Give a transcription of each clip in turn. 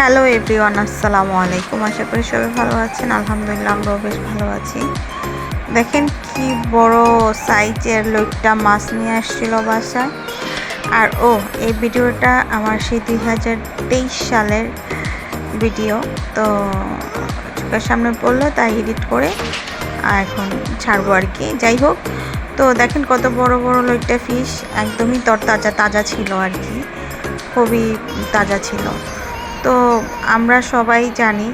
Hello everyone, আসসালামু আলাইকুম। আশা করি সবাই ভালো আছেন। আলহামদুলিল্লাহ, আমরাও বেশ ভালো আছি। দেখেন কি বড় সাইজের লোকটা মাছ নিয়ে আসছিল বাসায়। আর ও, এই ভিডিওটা আমার সেই দুই হাজার তেইশ সালের ভিডিও। তো চোখের সামনে পড়ল, তাই এডিট করে এখন ছাড়বো আর কি। যাই হোক, তো দেখেন কত বড় বড় লোকটা ফিশ একদমই তরতাজা, তাজা ছিল আর কি। খুবই তাজা ছিল। তো আমরা সবাই জানি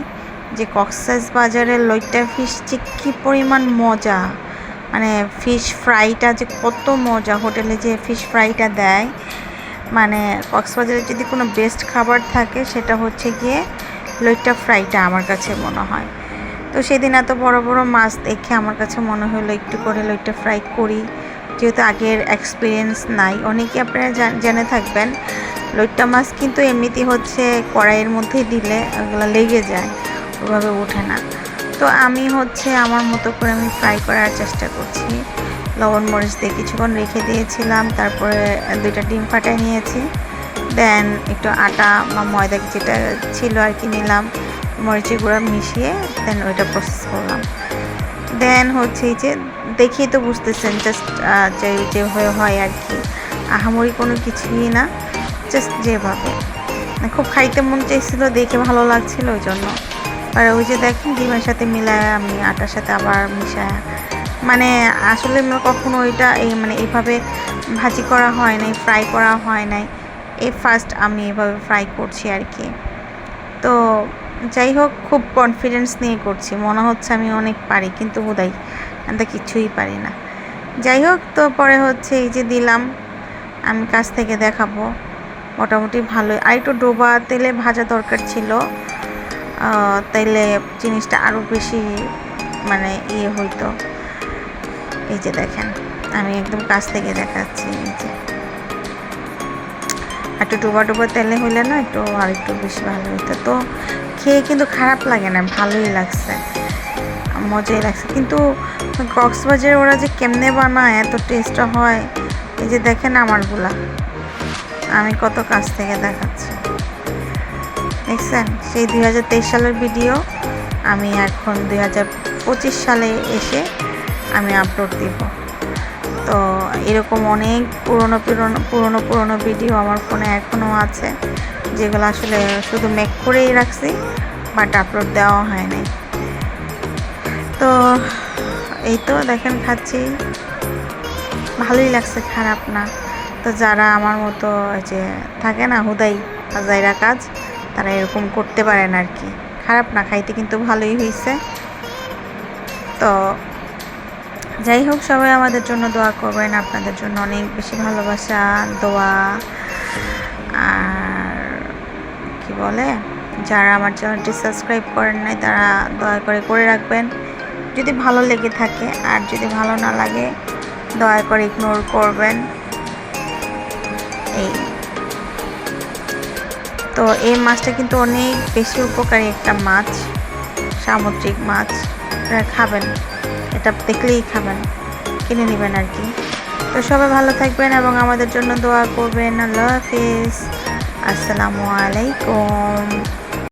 যে কক্সাস বাজারের লইট্টা ফিশ যে কী পরিমাণ মজা। মানে ফিশ ফ্রাইটা যে কত মজা, হোটেলে যে ফিশ ফ্রাইটা দেয়। মানে কক্সবাজারে যদি কোনো বেস্ট খাবার থাকে, সেটা হচ্ছে গিয়ে লইট্টা ফ্রাইটা আমার কাছে মনে হয়। তো সেদিন এত বড় বড় মাছ দেখে আমার কাছে মনে হলো একটু করে লইট্টা ফ্রাই করি। যেহেতু আগের এক্সপিরিয়েন্স নাই। অনেকে আপনারা জেনে থাকবেন লইট্টা মাছ কিন্তু এমনিতেই হচ্ছে কড়াইয়ের মধ্যে দিলে ওগুলো লেগে যায়, ওভাবে ওঠে না। তো আমি হচ্ছে আমার মতো করে আমি ফ্রাই করার চেষ্টা করছি। লবণ, মরিচ দিয়ে কিছুক্ষণ রেখে দিয়েছিলাম, তারপরে দুইটা ডিম ফাটাই নিয়েছি। দেন একটু আটা বা ময়দা যেটা ছিল আর কি নিলাম, মরিচের গুঁড়া মিশিয়ে দেন ওইটা প্রসেস করলাম। দেন হচ্ছে যে দেখেই তো বুঝতেছেন জাস্ট যে, যেভাবে হয় আর কি। আহামরি কোনো কিছুই না। জাস্ট যেভাবে। মানে খুব খাইতে মন চাইছিল, দেখে ভালো লাগছিল ওই জন্য। আর ওই যে দেখেন, ডিমের সাথে মিলায় আমি আটার সাথে আবার মিশায়। মানে আসলে কখনো ওইটা এই মানে এইভাবে ভাজি করা হয় নাই ফ্রাই করা হয় নাই। এই ফার্স্ট আমি এভাবে ফ্রাই করছি আর কি। তো যাই হোক, খুব কনফিডেন্স নিয়ে করছি। মনে হচ্ছে আমি অনেক পারি, কিন্তু বোধহয় আমি কিছুই পারি না। যাই হোক, তো পরে হচ্ছে এই যে দিলাম। আমি কাছ থেকে দেখাবো। মোটামুটি ভালোই। আর একটু ডোবা তেলে ভাজা দরকার ছিল। তাইলে জিনিসটা আরও বেশি মানে ইয়ে হইতো। এই যে দেখেন, আমি একদম কাছ থেকে দেখাচ্ছি এই যে। একটু ডোবা ডোবা তেলে হইলে না একটু আর একটু বেশি ভালো হইতো। তো খেয়ে কিন্তু খারাপ লাগে না, ভালোই লাগছে। মজাই লাগছে। কিন্তু কক্সবাজারে ওরা যে কেমনে বানায়, এত টেস্টটা হয়, এই যে দেখেন আমারগুলা। আমি কত কাছ থেকে দেখাচ্ছি। দেখছেন? সেই দুই হাজার তেইশ সালের ভিডিও আমি এখন দুই হাজার পঁচিশ সালে এসে আমি আপলোড দিব। তো এরকম অনেক পুরনো পুরনো পুরনো পুরনো ভিডিও আমার ফোনে এখনও আছে, যেগুলো আসলে শুধু মেক করেই রাখছি বাট আপলোড দেওয়া হয়নি তো এই তো দেখেন খাচ্ছি। ভালোই লাগছে, খারাপ না। তো যারা আমার মতো যে থাকে না হুদাই হাজাইরা কাজ, তারা এরকম করতে পারেন আর কি খারাপ না, খাইতে কিন্তু ভালোই হয়েছে তো যাই হোক, সবাই আমাদের জন্য দোয়া করবেন। আপনাদের জন্য অনেক বেশি ভালোবাসা, দোয়া। আর কি বলে? যারা আমার চ্যানেলটি সাবস্ক্রাইব করেন নাই, তারা দয়া করে করে রাখবেন। যদি ভালো লেগে থাকে, আর যদি ভালো না লাগে, দয়া করে ইগনোর করবেন। এই। তো এই মাছটা কিন্তু অনেক বেশি উপকারী একটা মাছ, সামুদ্রিক মাছ। খাবেন, এটা দেখলেই খাবেন, কিনে নেবেন আর কি। তো সবাই ভালো থাকবেন এবং আমাদের জন্য দোয়া করবেন। আল্লাহ হাফিজ। আসসালামু আলাইকুম।